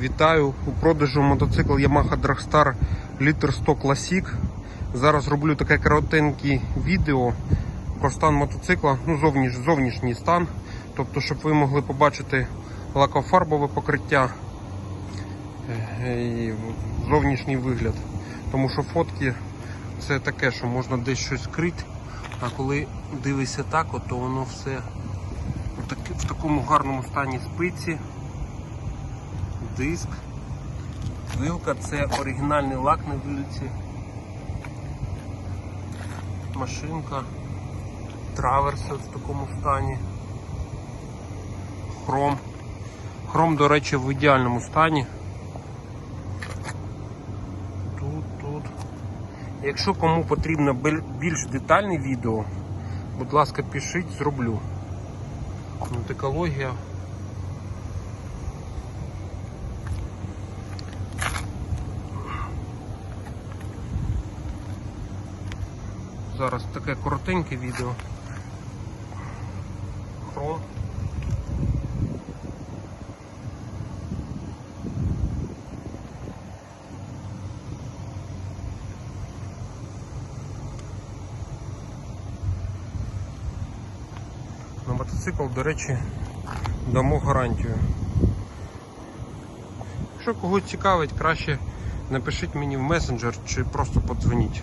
Вітаю у продажу мотоцикл Yamaha Dragstar Liter 100 Classic. Зараз роблю таке коротеньке відео про стан мотоцикла, ну зовніш, зовнішній стан. Тобто, щоб ви могли побачити лакофарбове покриття е, і зовнішній вигляд. Тому що фотки це таке, що можна десь щось скрити, а коли дивишся так, то воно все в такому гарному стані спиці диск. Вилка це оригінальний лак на вилці. Машинка. Траверси в такому стані. Хром. Хром, до речі, в ідеальному стані. Тут, тут. Якщо кому потрібно більш детальне відео, будь ласка, пишіть, зроблю. От Зараз таке коротеньке відео. Хром. На мотоцикл, до речі, дамо гарантію. Якщо когось цікавить, краще напишіть мені в месенджер чи просто подзвоніть.